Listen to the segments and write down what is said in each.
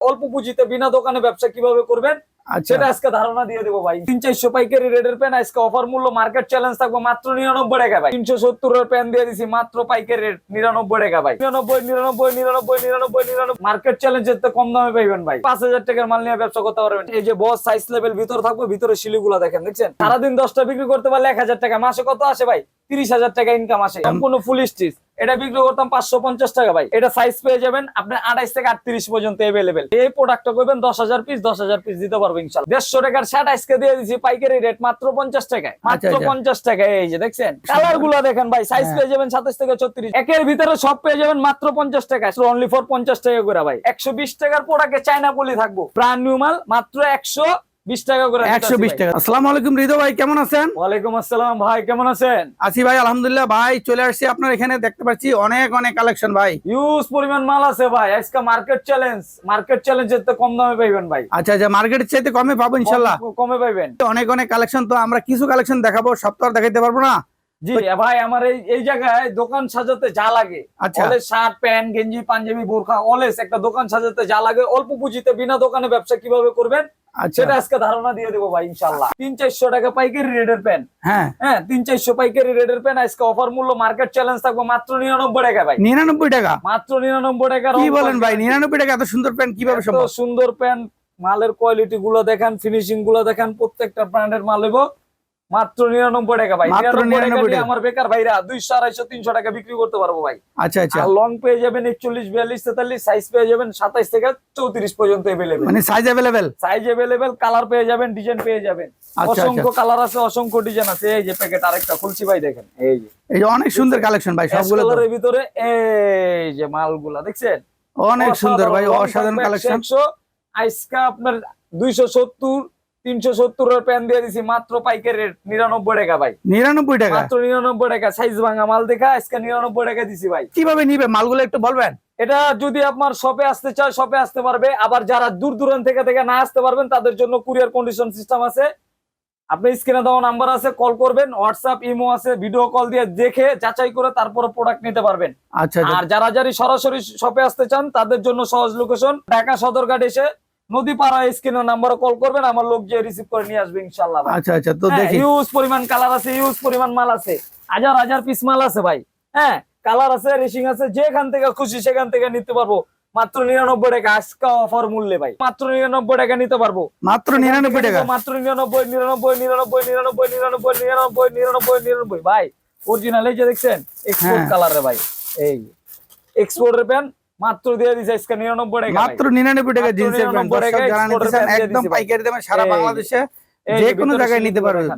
অল্প পুঁজিতে বিনা দোকানে ব্যবসা কীভাবে করবেন? সেটা আজকে ধারণা দিয়ে দেবো ভাই। তিন চারশো পাইকারি রেটের পেন, আজকে অফার মূল্য মার্কেট চ্যালেঞ্জ থাকবে মাত্র নিরানব্বই টাকা ভাই। তিনশো সত্তর এর পেন দিয়ে দিছি মাত্র পাইকারি রেট নিরানব্বই টাকা ভাই। নিরানব্বই নিরানব্বই নিরানব্বই নিরানব্বই নিরানব্বই। মার্কেট চ্যালেঞ্জের তো কম দামে পাইবেন ভাই। পাঁচ হাজার টাকার মাল নিয়ে ব্যবসা করতে পারবেন। এই যে বস সাইজ লেভেল ভিতর থাকবে, ভিতরে শিলিগুলা দেখেন, দেখছেন? সারাদিন দশটা বিক্রি করতে পারলে এক হাজার টাকা, মাসে কত আসে ভাই? তিরিশ হাজার টাকা ইনকাম আসে। সম্পূর্ণ ফুল স্টিচ এটা বিক্রি করতাম পাঁচশো পঞ্চাশ টাকা ভাই। এটা সাইজ পেয়ে যাবেন আপনি আঠাইশ থেকে আটত্রিশ পর্যন্ত এভেলেবেল এই প্রোডাক্টটা করবেন দশ হাজার পিস দশ হাজার পিস দিতে পারব ইনশাল্লাহ দেড়শো টাকার শার্ট আজকে দিয়ে দিচ্ছি পাইকারি রেট মাত্র পঞ্চাশ টাকায়। মাত্র আচ্ছা। পঞ্চাশ টাকায় এই যে দেখছেন? কালারগুলো দেখেন ভাই সাইজ হ্যাঁ। পেয়ে যাবেন সাতাশ থেকে ছত্রিশ। একের ভিতরে সব পেয়ে যাবেন মাত্র পঞ্চাশ টাকা অনলি ফর পঞ্চাশ টাকা করে ভাই। একশো বিশ টাকার প্রোডাক্টে চায়না বলি থাকব। ব্রান্ড নিউ মাল মাত্র একশো বিশ টাকা করে একশো বিশ টাকা। আসসালামু আলাইকুম ভাই কেমন আছেন? আসসালাম ভাই কেমন আছেন? আছি ভাই আলহামদুলিল্লাহ ভাই চলে আসছি আপনার এখানে দেখতে পাচ্ছি অনেক অনেক কালেকশন ভাই। ইউজ পরিমাণ মাল আছে ভাই আজকে মার্কেট চ্যালেঞ্জ মার্কেট চ্যালেঞ্জের তো কম দামে পাইবেন ভাই। আচ্ছা আচ্ছা মার্কেটের চাইতে কমে পাবো ইনশাল্লাহ। কমে পাইবেন। অনেক অনেক কালেকশন তো আমরা কিছু কালেকশন দেখাবো সপ্তাহ দেখাতে দেখাইতে পারব না। জি ভাই আমার এই এই জায়গায় দোকান সাজাতে যা লাগে। আচ্ছা। শার্ট প্যান্ট গেঞ্জি পাঞ্জাবি বোরখা অলস একটা দোকান সাজাতে যা লাগে। অল্প পুঁজিতে বিনা দোকানে ব্যবসা কীভাবে করবেন? আচ্ছা। সেটা আজকে ধারণা দিয়ে দেবো ভাই ইনশাল্লাহ তিন চারশো টাকা পাইকারি প্যান্ট। হ্যাঁ। হ্যাঁ তিন চারশো পাইকারি প্যান্ট। আজকে অফার মূল্য মার্কেট চ্যালেঞ্জ থাকবে মাত্র নিরানব্বই টাকা ভাই। নিরানব্বই টাকা? মাত্র নিরানব্বই টাকা কি বলেন ভাই নিরানব্বই টাকা এত সুন্দর প্যান্ট কীভাবে সম্ভব? সুন্দর প্যান্ট মালের কোয়ালিটি গুলো দেখেন ফিনিশিংগুলো দেখেন প্রত্যেকটা ব্র্যান্ডের মাল নেব মাত্র নিরানব্বই টাকা ভাই। মাত্র নিরানব্বই টাকা 99 দিয়ে টাকা। আমার বেকার ভাইরা দুইশো আড়াইশো তিনশো টাকা বিক্রি করতে পারব ভাই। আচ্ছা আচ্ছা। লং পেয়ে যাবেন একচল্লিশ বিয়াল্লিশ তেতাল্লিশ সাইজ পেয়ে যাবেন সাতাইশ থেকে চৌত্রিশ পর্যন্ত এভেলেবেল মানে size available size available colour পেয়ে যাবেন ডিজাইন পেয়ে যাবেন। আচ্ছা, অসংখ্য কালার আছে অসংখ্য ডিজাইন আছে। এই যে প্যাকেট আরেকটা খুলছি ভাই দেখেন। এই যে। এই অনেক সুন্দর কালেকশন ভাই সবগুলো। ভিতরে এই যে মালগুলা দেখছেন? অনেক সুন্দর ভাই অসাধারণ, কালেকশন 100, 100, আজকে আপনার দুইশো সত্তর তিনশো সত্তরের প্যান দিয়ে দিছি মাত্র পাইকারি রেট নিরানব্বই টাকা ভাই। নিরানব্বই টাকা? মাত্র নিরানব্বই টাকা সাইজ ভাঙা মাল দেখা আজকে নিরানব্বই টাকা দিছি ভাই। কীভাবে নিবে? মালগুলো একটু বলবেন। এটা যদি আপনার শপে আসতে চায় শপে আসতে পারবে। আবার যারা দূর দূরান্ত থেকে থেকে না আসতে পারবেন তাদের জন্য কুরিয়ার কন্ডিশন সিস্টেম আছে। আপনি স্ক্রিনে দেওয়া নাম্বার আছে কল করবেন হোয়াটসঅ্যাপ ইমো আছে ভিডিও কল দিয়ে দেখে যাচাই করে তারপরে প্রোডাক্ট নিতে পারবেন। আচ্ছা আচ্ছা। আর যারা যারা সরাসরি শপে আসতে চান তাদের জন্য সহজ লোকেশন ঢাকা সদরঘাট এসে নদী পাড়া স্ক্রিনের নাম্বারে কল করবেন আমার লোক যে রিসিভ করে নিয়ে আসবে ইনশাল্লাহ। আচ্ছা আচ্ছা তো হ্যাঁ, দেখি। হিউজ পরিমাণ কালার আছে হিউজ পরিমাণ মাল আছে। হাজার হাজার পিস মাল আছে ভাই। হ্যাঁ কালার আছে রেশিং আছে যেখান থেকে খুশি সেখান থেকে নিতে পারব। মাত্র নিরানব্বই টাকা আজকে অফার মূল্যে ভাই। মাত্র নিরানব্বই টাকা নিতে পারব। মাত্র নিরানব্বই টাকা? মাত্র নিরানব্বই নিরানব্বই নিরানব্বই নিরানব্বই নিরানব্বই নিরানব্বই নিরানব্বই নিরানব্বই। ভাই অরিজিনাল এই যে দেখছেন এক্সপোর্ট কালার কালারে ভাই। এই এক্সপোর্টের প্যান মাত্র দিয়ে দিছে আজকে নিরানব্বই টাকা মাত্র নিরানব্বই টাকা জিন্সের প্যান্ট। যারা একদম পাইকারি দামে সারা বাংলাদেশে যে কোনো জায়গায় নিতে পারবেন।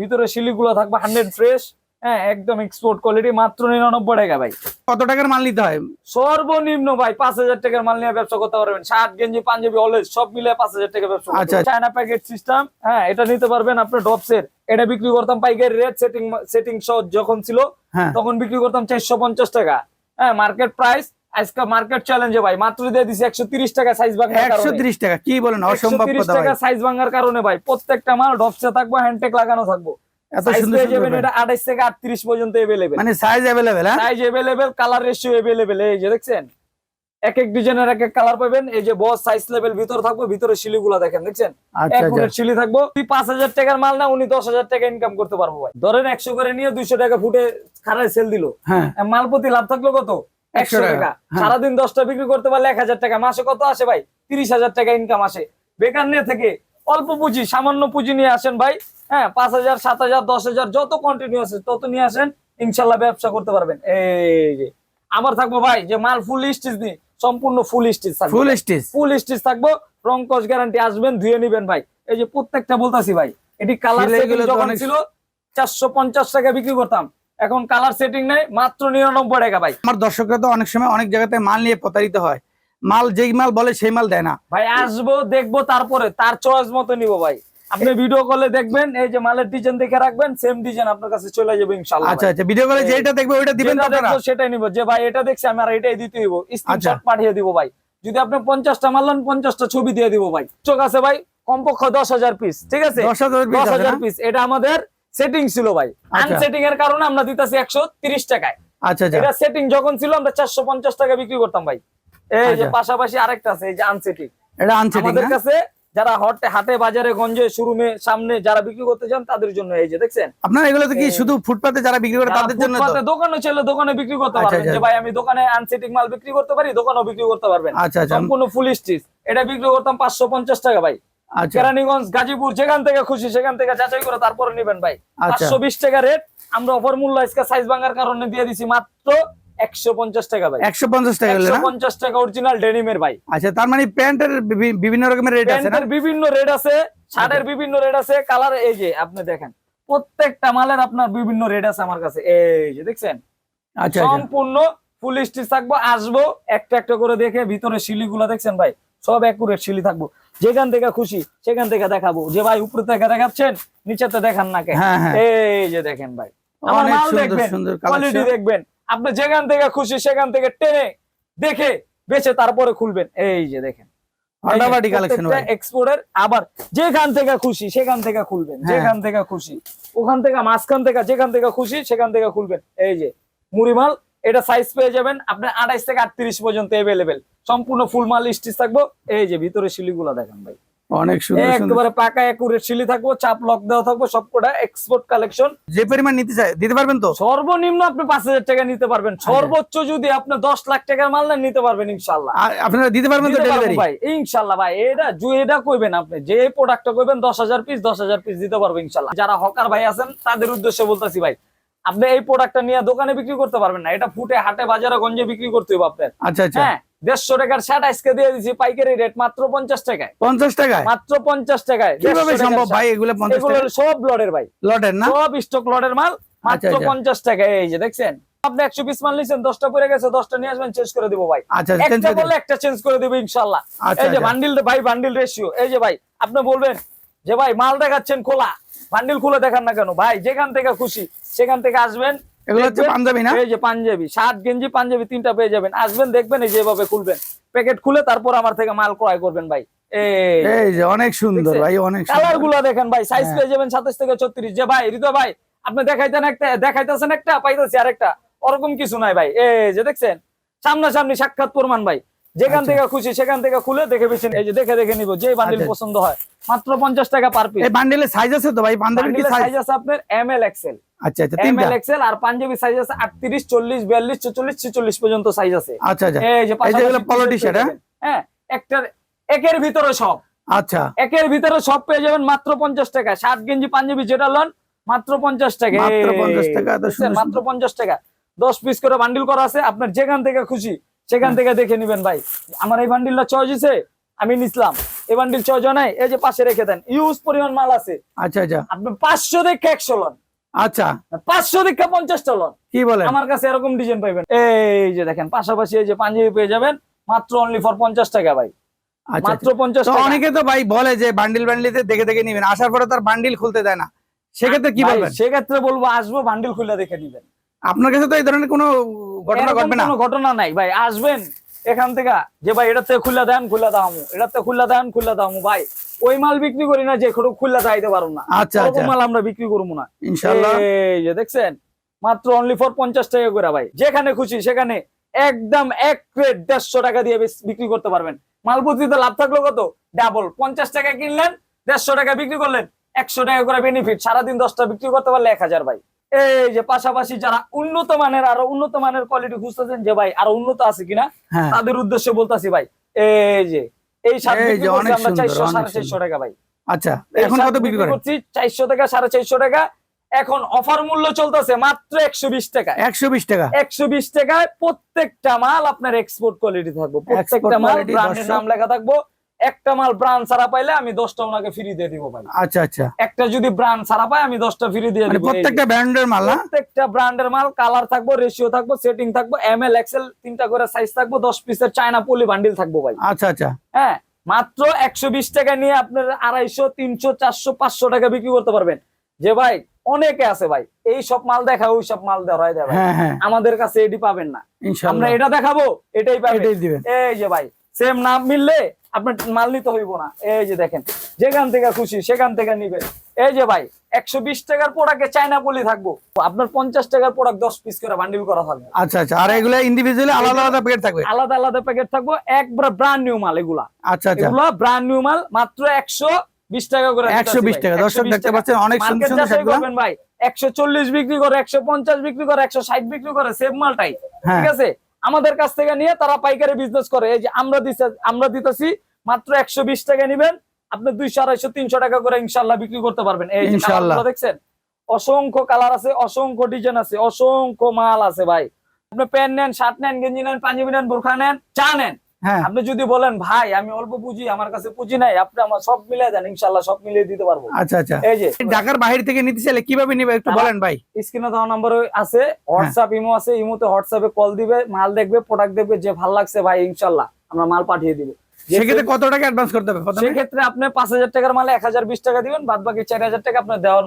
ভিতরে শিলিগুলো থাকবে হান্ড্রেড ফ্রেশ হ্যাঁ একদম এক্সপোর্ট কোয়ালিটি মাত্র নিরানব্বই টাকা ভাই। কত টাকার মাল নিতে হয়? সর্বনিম্ন ভাই পাঁচ হাজার টাকার মাল নিয়ে ব্যবসা করতে পারবেন। শার্ট গেঞ্জি পাঞ্জাবি অলওয়েজ সব মিলে পাঁচ হাজার টাকা ব্যবসা আচ্ছা। চায়না প্যাকেট সিস্টেম হ্যাঁ এটা নিতে পারবেন আপনার ডপসের এটা বিক্রি করতাম পাইকারি রেট সেটিং সেটিং সহ যখন ছিল হ্যাঁ। তখন বিক্রি করতাম চারশো পঞ্চাশ টাকা। হ্যাঁ মার্কেট প্রাইস আজকে মার্কেট চ্যালেঞ্জে ভাই মাত্র দিয়ে দিছি একশো তিরিশ টাকা সাইজ ভাঙার একশো কারণে ত্রিশ টাকা কি বলেন অসম্ভব 130 কথা ভাই। টাকা সাইজ ভাঙার কারণে ভাই প্রত্যেকটা মাল ডপসে থাকব হ্যান্ডটেক লাগানো থাকব। এত সুন্দর সুন্দর এটা আঠাইশ থেকে আটত্রিশ পর্যন্ত এভেলেবেল মানে সাইজ হ্যাঁ? Size available colour ratio available এই যে দেখছেন? এক এক ডিজাইনের এক এক কালার পাবেন। এই যে বস সাইজ লেভেল ভিতর থাকবে ভিতরে শিলিগুলা দেখেন দেখছেন? আচ্ছা এক আচ্ছা। শিলি থাকব। তুই পাঁচ হাজার টাকার মাল না উনি দশ হাজার টাকা ইনকাম করতে পারব ভাই। ধরেন একশো করে নিয়ে দুইশো টাকা ফুটে খারায় সেল দিল। হ্যাঁ। মাল প্রতি লাভ থাকল কত? একশো 100 টাকা। হ্যাঁ। সারাদিন দশটা বিক্রি করতে পারলে এক হাজার টাকা। মাসে কত আসে ভাই? তিরিশ হাজার টাকা ইনকাম আসে। বেকার নিয়ে থেকে অল্প পুঁজি সামান্য পুঁজি নিয়ে আসেন ভাই। হ্যাঁ পাঁচ হাজার সাত হাজার দশ হাজার যত কন্টিনিউ আছে তত নিয়ে আসেন। ইনশাল্লাহ ব্যবসা করতে পারবেন। এই যে আমার থাকব ভাই যে মাল ফুল স্টিচ দিই সম্পূর্ণ ফুল স্টিচ থাকবে। ফুল স্টিচ ফুল স্টিচ থাকব। রং কস গ্যারান্টি আসবেন ধুয়ে নিবেন ভাই। এই যে প্রত্যেকটা বলতাছি ভাই এটি কালার যখন ছিল চারশো পঞ্চাশ টাকা বিক্রি করতাম। এখন কালার সেটিং নাই মাত্র নিরানব্বই টাকা ভাই। আমার দর্শকরা তো অনেক সময় অনেক জায়গাতে মাল নিয়ে প্রতারিত হয়। মাল যেই মাল বলে সেই মাল দেয় না। ভাই আসব দেখব তারপরে তার চয়েস মতো নিবো ভাই। আপনি ভিডিও কলে দেখবেন এই যে মালের ডিজাইন দেখে রাখবেন সেম ডিজাইন আপনার কাছে চলে যাবে ইনশাল্লাহ আচ্ছা আচ্ছা ভিডিও কলে যেটা দেখবে ওইটা দিবেন তো আপনারা সেটাই নিব। যে ভাই এটা দেখছি আমি আর এটাই দিতে দিব আচ্ছা। স্ক্রিনশট পাঠিয়ে দিব ভাই। যদি আপনি পঞ্চাশটা মারলেন পঞ্চাশটা ছবি দিয়ে দিব ভাই। চোখ আছে ভাই কমপক্ষে দশ হাজার পিস ঠিক আছে? দশ হাজার piece দশ আছে হাজার না? পিস এটা আমাদের সেটিং ছিল ভাই। আচ্ছা। আনসেটিং এর কারণে আমরা দিতেছি একশো তিরিশ টাকায়। আচ্ছা আচ্ছা। এটা সেটিং যখন ছিল আমরা চারশো পঞ্চাশ টাকা বিক্রি করতাম ভাই। এই যে আচ্ছা। পাশাপাশি আরেকটা আছে এই যে আনসেটিং এটা আনসেটিং আমাদের কাছে যারা হটে হাটে বাজারে গঞ্জে শোরুমে সামনে যারা বিক্রি করতে চান তাদের জন্য এই যে দেখছেন? আপনার এগুলো তো কি শুধু ফুটপাতে যারা বিক্রি করে তাদের জন্য দোকানে চলে দোকানে বিক্রি করতে আচ্ছা, পারবেন। আচ্ছা। যে ভাই আমি দোকানে আনসেটিং মাল বিক্রি করতে পারি দোকানেও বিক্রি করতে পারবেন। আচ্ছা আচ্ছা। সম্পূর্ণ ফুল স্টিচ এটা বিক্রি করতাম পাঁচশো পঞ্চাশ টাকা ভাই। আচ্ছা কেরানীগঞ্জ গাজীপুর যেখান থেকে খুশি সেখান থেকে যাচাই করে তারপরে নেবেন ভাই। আচ্ছা। পাঁচশো বিশ টাকা রেট আমরা অফার মূল্য আজকে সাইজ ভাঙার কারণে দিয়ে দিছি মাত্র একশো পঞ্চাশ টাকা ভাই। একশো পঞ্চাশ টাকা পঞ্চাশ টাকা অরিজিনাল ডেনিমের ভাই। আচ্ছা তার মানে প্যান্টের বিভিন্ন রকমের রেট আছে বিভিন্ন রেট আছে শার্টের বিভিন্ন রেট আছে কালার এই যে আপনি দেখেন প্রত্যেকটা মালের আপনার বিভিন্ন রেট আছে আমার কাছে। এই যে দেখছেন? আচ্ছা আচ্ছা। সম্পূর্ণ ফুল স্টিচ থাকব আসব একটা একটা করে দেখে ভিতরে শিলিগুলো দেখছেন ভাই? সব একুরেট শিলি থাকব। যেখান থেকে খুশি সেখান থেকে দেখাবো। যে ভাই উপরে থেকে দেখাচ্ছেন নিচেতে দেখান না কে হ্যাঁ হ্যাঁ। এই যে দেখেন ভাই আমার মাল দেখবেন কোয়ালিটি দেখবেন। আপনি যেখান থেকে খুশি সেখান থেকে টেনে দেখে বেছে তারপরে খুলবেন। এই যে দেখেন। এক্সপোর্টের আবার যেখান থেকে খুশি সেখান থেকে খুলবেন। হ্যাঁ। যেখান থেকে খুশি ওখান থেকে মাঝখান থেকে যেখান থেকে খুশি সেখান থেকে খুলবেন। এই যে মুড়িমাল এটা সাইজ পেয়ে যাবেন আপনার আঠাইশ থেকে আটত্রিশ পর্যন্ত এভেলেবেল সম্পূর্ণ ফুল মাল স্টিচ থাকব। এই যে ভিতরে শিলিগুলা দেখেন ভাই। অনেক সুন্দর সুন্দর। একেবারে পাকা একুরেট শিলি থাকব চাপ লক দেওয়া থাকব সবকটা এক্সপোর্ট কালেকশন যে পরিমাণ নিতে চাই দিতে পারবেন তো? সর্বনিম্ন আপনি পাঁচ হাজার টাকা নিতে পারবেন। আচ্ছা। সর্বোচ্চ যদি আপনি দশ লাখ টাকার মাল নেন নিতে পারবেন ইনশাল্লাহ। আর আপনারা দিতে পারবেন তো ডেলিভারি ভাই ইনশাল্লাহ ভাই। এটা জু এটা কইবেন আপনি যে প্রোডাক্টটা কইবেন দশ হাজার পিস দশ হাজার পিস দিতে পারব ইনশাল্লাহ। যারা হকার ভাই আছেন তাদের উদ্দেশ্যে বলতেছি ভাই আপনি এই প্রোডাক্টটা নিয়ে দোকানে বিক্রি করতে পারবেন না। এটা ফুটে হাটে বাজারে গঞ্জে বিক্রি করতে হবে আপনার। আচ্ছা আচ্ছা। হ্যাঁ দেড়শো টাকার শার্ট আজকে দিয়ে দিচ্ছি পাইকারি রেট মাত্র পঞ্চাশ টাকায়। পঞ্চাশ টাকায়? মাত্র পঞ্চাশ টাকায় কীভাবে সম্ভব ভাই? এগুলো এগুলো টাকা? সব লটের ভাই। লটের না? সব স্টক লটের মাল আচ্ছা, মাত্র আচ্ছা। পঞ্চাশ টাকা এই যে দেখছেন আপনি একশো পিস মাল নিচ্ছেন দশটা পরে গেছে দশটা নিয়ে আসবেন চেঞ্জ করে দেবো ভাই। আচ্ছা একটা। বললে একটা চেঞ্জ করে দেবো ইনশাল্লাহ। আচ্ছা এই যে আচ্ছা। বান্ডিল ভাই বান্ডিল রেশিও এই যে ভাই আপনি বলবেন যে ভাই মাল দেখাচ্ছেন খোলা। বান্ডিল খুলে দেখান না কেন? ভাই যেখান থেকে খুশি সেখান থেকে আসবেন এগুলো হচ্ছে পাঞ্জাবি না? এই যে পাঞ্জাবি শার্ট গেঞ্জি পাঞ্জাবি তিনটা পেয়ে যাবেন। আসবেন দেখবেন এই যেভাবে খুলবেন। প্যাকেট খুলে তারপর আমার থেকে মাল ক্রয় করবেন ভাই। এই। এই যে অনেক সুন্দর ভাই অনেক কালারগুলো দেখেন ভাই সাইজ হ্যাঁ। পেয়ে যাবেন সাতাশ থেকে ছত্রিশ। যে ভাই ভাই আপনি দেখাইতেন একটা দেখাইতেছেন একটা পাইতেছি আরেকটা। ওরকম কিছু নাই ভাই। এই যে দেখছেন সামনাসামনি সাক্ষাৎ প্রমাণ ভাই। যেখান আচ্ছা। থেকে খুশি সেখান থেকে খুলে দেখে বেছেন এই যে দেখে দেখে নিব যে বান্ডিল আচ্ছা। পছন্দ হয়। মাত্র পঞ্চাশ টাকা পার পিস এই বান্ডেলের সাইজ আছে তো ভাই? পাঞ্জাবির কি সাইজ আছে আপনার এম এল এক্সেল আচ্ছা আচ্ছা এম এল এক্সেল আর পাঞ্জাবি সাইজ আছে আটত্রিশ চল্লিশ বিয়াল্লিশ ছেচল্লিশ ছেচল্লিশ পর্যন্ত সাইজ আছে। আচ্ছা আচ্ছা। এই যে এই যে এগুলো পাশাপাশি polo t-shirt t-shirt, পেয়ে যাবেন। হ্যাঁ একটার একের ভিতরে সব। আচ্ছা। একের ভিতরে সব পেয়ে যাবেন মাত্র পঞ্চাশ টাকা। শার্ট গেঞ্জি পাঞ্জাবি যেটা লন মাত্র পঞ্চাশ টাকা। মাত্র 50 টাকা, মাত্র পঞ্চাশ টাকা। দশ পিস করে বান্ডিল করা আছে। আপনার যেখান থেকে খুশি সেখান থেকে দেখে নিবেন ভাই। আমার এই বান্ডিলটা চয়েস হয়েছে আমি নিছিলাম। এই বান্ডিল চয়েস হয় নাই এই যে পাশে রেখে দেন। ইউজ পরিমাণ মাল আছে। আচ্ছা আচ্ছা। আপনি পাঁচশো দেখে একশো লন। আচ্ছা। পাঁচশো দেখে পঞ্চাশটা লন। কি বলেন? আমার কাছে এরকম ডিজাইন পাইবেন। এই যে দেখেন পাশাপাশি এই যে পাঞ্জাবি পেয়ে যাবেন মাত্র অনলি ফর পঞ্চাশ টাকা ভাই। আচ্ছা মাত্র আচ্ছা। পঞ্চাশ তো টাকা। অনেকে তো ভাই বলে যে বান্ডিল বান্ডিলিতে দেখে দেখে নিবেন আসার পরে তার বান্ডিল খুলতে দেয় না। সেক্ষেত্রে কি বলবেন? সেক্ষেত্রে বলব আসব বান্ডিল খুলে দেখে নিবেন। আপনার কাছে তো এই ধরনের কোনো ঘটনা ঘটবে না। ঘটনা নাই। ভাই আসবেন এখান থেকে। যে ভাই এটাতে খুলে দেন খুলে দামু এটাতে খুলে দেন খুলে দামু ভাই ওই মাল বিক্রি করি না যে খুলে চাইতে পারো না। আচ্ছা আচ্ছা। মাল আমরা বিক্রি করব না। ইনশাআল্লাহ। এই যে দেখছেন মাত্র অনলি ফর পঞ্চাশ টাকা করে ভাই। যেখানে খুশি সেখানে একদম এক প্লেট দেড়শো টাকা দিয়ে বিক্রি করতে পারবেন। মাল প্রতিতে লাভ থাকল কত? ডাবল পঞ্চাশ টাকা কিনলেন দেড়শো টাকা বিক্রি করলেন একশো টাকা করে বেনিফিট সারাদিন দশটা বিক্রি করতে পারলে এক হাজার ভাই। এই যে পাশাপাশি যারা উন্নত মানের আরও উন্নত মানের কোয়ালিটি খুঁজতেছেন যে ভাই আরও উন্নত আছে কিনা হ্যাঁ। তাদের উদ্দেশ্যে বলতাছি ভাই এই যে এই আমরা চারশো সাড়ে চারশো টাকা ভাই। আচ্ছা এখন কত বিক্রি করছি চারশো টাকা সাড়ে চারশো টাকা। এখন অফার মূল্য চলতেছে মাত্র একশো বিশ টাকা। একশো বিশ টাকা। একশো বিশ টাকায় প্রত্যেকটা মাল আপনার এক্সপোর্ট কোয়ালিটি থাকব। প্রত্যেকটা মাল ব্র্যান্ডের নাম লেখা থাকব। একটা মাল ব্র্যান্ড ছাড়া পাইলে আমি দশটা ওনাকে ফ্রি দিয়ে দিব ভাই। আচ্ছা আচ্ছা। একটা যদি ব্র্যান্ড ছাড়া পাই আমি দশটা ফ্রি দিয়ে মানে দিব। প্রত্যেকটা ব্র্যান্ডের মাল প্রত্যেকটা ব্র্যান্ডের মাল কালার থাকব রেশিও থাকব সেটিং থাকব এম এল এক্সেল তিনটা করে সাইজ থাকব দশ পিসের চায়না পলি বান্ডিল থাকব ভাই। আচ্ছা আচ্ছা। হ্যাঁ মাত্র একশো বিশ টাকা নিয়ে আপনার আড়াইশো তিনশো চারশো পাঁচশো টাকা বিক্রি করতে পারবেন। যে ভাই অনেকে আছে ভাই এই সব মাল দেখা ওই সব মাল ধরাই দেয় ভাই। হ্যাঁ হ্যাঁ। আমাদের কাছে এটি পাবেন না। আমরা এটা দেখাবো এটাই পাবেন। এই যে ভাই সেম নাম মিললে আপনার মাল নিতে হইব না। এই যে দেখেন যেখান থেকে খুশি সেখান থেকে নিবেন এই যে ভাই একশো বিশ টাকার প্রোডাক্টে চায়না পলি থাকব। আপনার পঞ্চাশ টাকার প্রোডাক্ট দশ পিস করে বান্ডিল করা থাকবে। আচ্ছা আচ্ছা আর এগুলো ইন্ডিভিজুয়ালি আলাদা আলাদা প্যাকেট থাকবে? আলাদা আলাদা প্যাকেট থাকব একবার ব্র্যান্ড নিউ মাল এগুলা। আচ্ছা আচ্ছা। এগুলা ব্র্যান্ড নিউ মাল মাত্র একশো বিশ টাকা করে একশো বিশ টাকা। দর্শক দেখতে পাচ্ছেন অনেক সুন্দর সুন্দর যাচাই শার্টগুলো করবেন ভাই। একশো চল্লিশ বিক্রি করে একশো পঞ্চাশ বিক্রি করে একশো ষাট বিক্রি করে সেম মালটাই। হ্যাঁ। ঠিক আছে? আমাদের কাছ থেকে নিয়ে তারা পাইকারি বিজনেস করে। এই যে আমরা দিতে আমরা দিতেছি মাত্র একশো বিশ টাকা নিবেন। আপনি দুইশো আড়াইশো তিনশো টাকা করে ইনশাল্লাহ বিক্রি করতে পারবেন। এই। দেখছেন? অসংখ্য কালার আছে অসংখ্য ডিজাইন আছে অসংখ্য মাল আছে ভাই। আপনি প্যান্ট নেন শার্ট নেন গেঞ্জি নেন পাঞ্জাবি নেন বোরখা নেন চা নেন। আপনি যদি বলেন ভাই আমি অল্প পুঁজি আমার কাছে পুঁজি নাই। আপনি আমার সব মিলিয়ে দেন ইনশাল্লাহ সব মিলিয়ে দিতে পারব। আচ্ছা আচ্ছা। এই যে ঢাকার বাইরে থেকে নিতে চাইলে কীভাবে নিবে একটু বলেন ভাই? স্ক্রিনে দেওয়া নাম্বার আছে হোয়াটসঅ্যাপ ইমো আছে ইমোতে হোয়াটসঅ্যাপে কল দিবে মাল দেখবে প্রোডাক্ট দেখবে যে ভালো লাগছে ভাই ইনশাল্লাহ আমরা মাল পাঠিয়ে দিব। সেক্ষেত্রে কত টাকা অ্যাডভান্স করতে হবে সেক্ষেত্রে আপনি পাঁচ হাজার টাকার মালে এক হাজার বিশ টাকা দিবেন বাদ বাকি চার হাজার টাকা আপনার দেওয়ার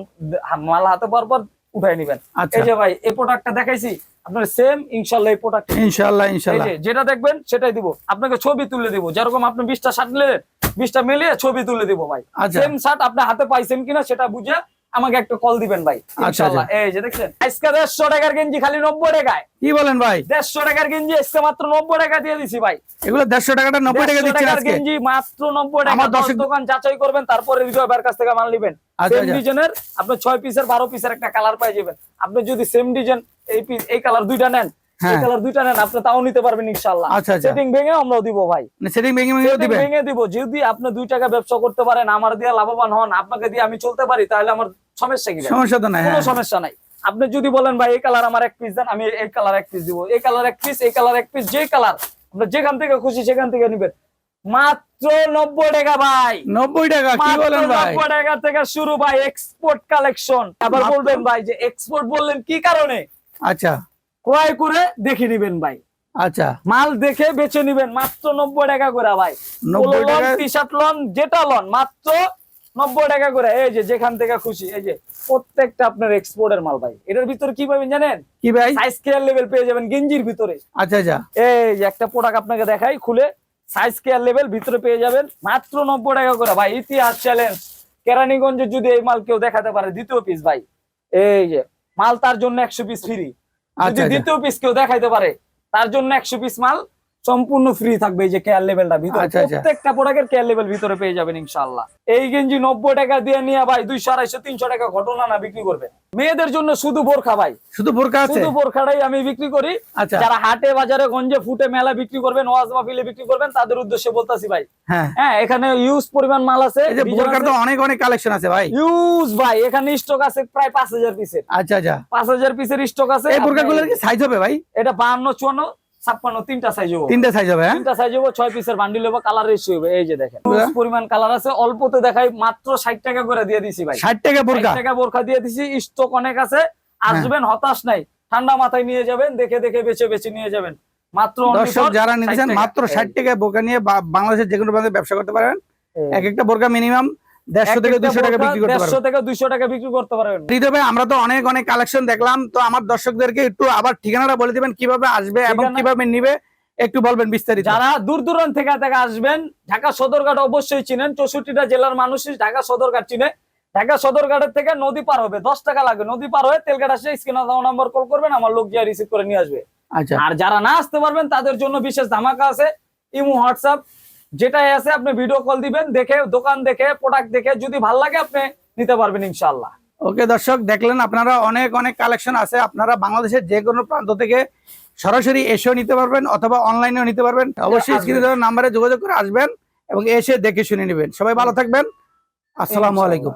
মাল হাতে পাওয়ার পর উঠাই নিবেন। আচ্ছা। এই যে ভাই এই প্রোডাক্টটা দেখাইছি আপনার সেম ইনশাল্লাহ এই প্রোডাক্ট ইনশাল্লাহ যে যেটা দেখবেন সেটাই দিব। আপনাকে ছবি তুলে দিব। যেরকম আপনি বিশটা শার্ট নিলেন বিশটা মিলিয়ে ছবি তুলে দিব ভাই। আচ্ছা। সেম শার্ট আপনি হাতে পাইছেন কিনা সেটা বুঝে আমাকে একটা কল দিবেন ভাই আচ্ছা, ইনশাআল্লাহ। এই যে দেখছেন আজকে দেড়শো টাকার গেঞ্জি খালি নব্বই টাকায়। কি বলেন ভাই? দেড়শো টাকার গেঞ্জি আজকে মাত্র নব্বই টাকা দিয়ে দিছি ভাই। এগুলো দেড়শো টাকাটা নব্বই টাকা 150 দিচ্ছেন আজকে? গেঞ্জি মাত্র নব্বই টাকা। আমার দশ দর্শক- দোকান যাচাই করবেন তারপরে বিজয় ভাইয়ের কাছ থেকে মাল নিবেন। আচ্ছা, সেম আচ্ছা। ডিজাইনের আপনি ছয় পিসের বারো পিসের একটা কালার পাই যাবেন। আপনি যদি সেম ডিজাইন এই পিস এই কালার দুইটা নেন এই হ্যাঁ। কালার দুইটা নেন আপনি তাও নিতে পারবেন ইনশাল্লাহ আচ্ছা, আচ্ছা। সেটিং ভেঙে আমরাও দিব ভাই। সেটিং ভেঙে ভেঙেও দিবেন? ভেঙে দিব। যদি আপনি দুই টাকা ব্যবসা করতে পারেন আমার দিয়ে লাভবান হন আপনাকে দিয়ে আমি চলতে পারি তাহলে আমার সমস্যা কি সমস্যা তো নাই কোনো হ্যাঁ। সমস্যা নাই। আপনি যদি বলেন ভাই এই কালার আমার এক পিস দেন আমি এই কালার এক পিস দিব। এই কালার এক পিস এই কালার এক পিস যে কালার আপনি যেখান থেকে খুশি সেখান থেকে নিবেন। মাত্র নব্বই টাকা ভাই। নব্বই টাকা কি বলেন ভাই? নব্বই টাকা থেকে শুরু ভাই এক্সপোর্ট কালেকশন আবার বলবেন ভাই যে এক্সপোর্ট বললেন কি কারণে? আচ্ছা। ক্রয় করে দেখে নিবেন ভাই। আচ্ছা। মাল দেখে বেছে নিবেন। মাত্র নব্বই টাকা করে ভাই। 90 লন টাকা- টি শার্ট লন যেটা লন মাত্র নব্বই টাকা করে এই যে যেখান থেকে খুশি এই যে প্রত্যেকটা আপনার এক্সপোর্টের মাল ভাই। এটার ভিতরে কি পাবেন জানেন? কি ভাই? সাইজ কেয়ার লেভেল পেয়ে যাবেন গেঞ্জির ভিতরে। আচ্ছা আচ্ছা। এই যে একটা প্রোডাক্ট আপনাকে দেখাই খুলে সাইজ কেয়ার লেভেল ভিতরে পেয়ে যাবেন মাত্র নব্বই টাকা করে। ভাই ইতিহাস চ্যালেঞ্জ কেরানীগঞ্জে যদি এই মাল কেউ দেখাতে পারে দ্বিতীয় পিস ভাই। এই যে মাল তার জন্য একশো পিস ফ্রি যদি আচ্ছা আচ্ছা। দ্বিতীয় পিস কেউ দেখাইতে পারে তার জন্য একশো পিস মাল সম্পূর্ণ ফ্রি থাকবে এই যে কেয়ার লেভেলটা ভিতরে। আচ্ছা, আচ্ছা। প্রত্যেকটা প্রোডাক্টের কেয়ার লেভেল ভিতরে পেয়ে যাবেন ইনশাল্লাহ এই গেঞ্জি নব্বই টাকা দিয়ে নিয়ে ভাই দুইশো আড়াইশো তিনশো টাকা ঘটনা না বিক্রি করবে মেয়েদের জন্য শুধু বোরখা ভাই। শুধু আছে? শুধু বোরখাটাই আমি বিক্রি করি। আচ্ছা। যারা হাটে বাজারে গঞ্জে ফুটে মেলা বিক্রি করবেন ওয়াজ মাহফিলে বিক্রি করবেন তাদের উদ্দেশ্যে বলতাছি ভাই। হ্যাঁ। হ্যাঁ এখানে ইউজ পরিমাণ মাল আছে। তো অনেক অনেক কালেকশন আছে ভাই। ইউজ ভাই এখানে স্টক আছে প্রায় পাঁচ হাজার পিসের আচ্ছা আচ্ছা। পাঁচ হাজার পিসের স্টক আছে। এই বোরকা গুলোর আপনি- কি সাইজ হবে ভাই? এটা বাহান্ন চুয়ান্ন। ছাপ্পান্ন তিনটা সাইজ হব। তিনটা সাইজ হবে হ্যাঁ? তিনটা সাইজ হব ছয় পিসের বান্ডিল হব কালার রেশিও হবে এই যে দেখেন। পরিমাণ কালার আছে অল্পতে দেখাই মাত্র ষাট টাকা করে দিয়ে দিছি ভাই। ষাট টাকা বোরকা টাকা বোরখা দিয়ে দিছি স্টক অনেক আছে আসবেন হতাশ নাই ঠান্ডা মাথায় নিয়ে যাবেন দেখে দেখে বেছে বেছে নিয়ে যাবেন। মাত্র দর্শক যারা 60 নিতেছেন মাত্র ষাট টাকা নিয়ে বাংলাদেশের যে কোনো ব্যবসা করতে পারেন এক একটা বোরকা মিনিমাম দেড়শো থেকে দুশো টাকা বিক্রি করতে দেড়শো থেকে দুইশো টাকা বিক্রি করতে পারবেন। হৃদয় ভাই আমরা তো অনেক অনেক কালেকশন দেখলাম। তো আমার দর্শকদেরকে একটু আবার ঠিকানাটা বলে দিবেন কীভাবে আসবে এবং কীভাবে নিবে একটু বলবেন বিস্তারিত। যারা দূর দূরান্ত থেকে থেকে আসবেন ঢাকা সদরঘাট অবশ্যই চিনেন। চৌষট্টিটা জেলার মানুষই ঢাকা সদরঘাট চিনে। ঢাকা সদরঘাটের থেকে নদী পার হবে দশ টাকা লাগবে নদী পার হয়ে তেলঘাট আসে স্ক্রিনে নাম্বার কল করবেন আমার লোক গিয়ে রিসিভ করে নিয়ে আসবে। আচ্ছা। আর যারা না আসতে পারবেন তাদের জন্য বিশেষ ধামাকা আছে। ইমো হোয়াটসঅ্যাপ যেটাই আছে আপনি ভিডিও কল দিবেন দেখে দোকান দেখে প্রোডাক্ট দেখে যদি ভালো লাগে আপনি নিতে পারবেন ইনশাল্লাহ ওকে দর্শক দেখলেন আপনারা অনেক অনেক কালেকশন আছে। আপনারা বাংলাদেশের যে কোনো প্রান্ত থেকে সরাসরি এসেও নিতে পারবেন অথবা অনলাইনেও নিতে পারবেন। অবশ্যই। স্ক্রিনে দেওয়া নাম্বারে যোগাযোগ করে আসবেন এবং এসে দেখে শুনে নেবেন। সবাই ভালো থাকবেন। আসসালামু আলাইকুম।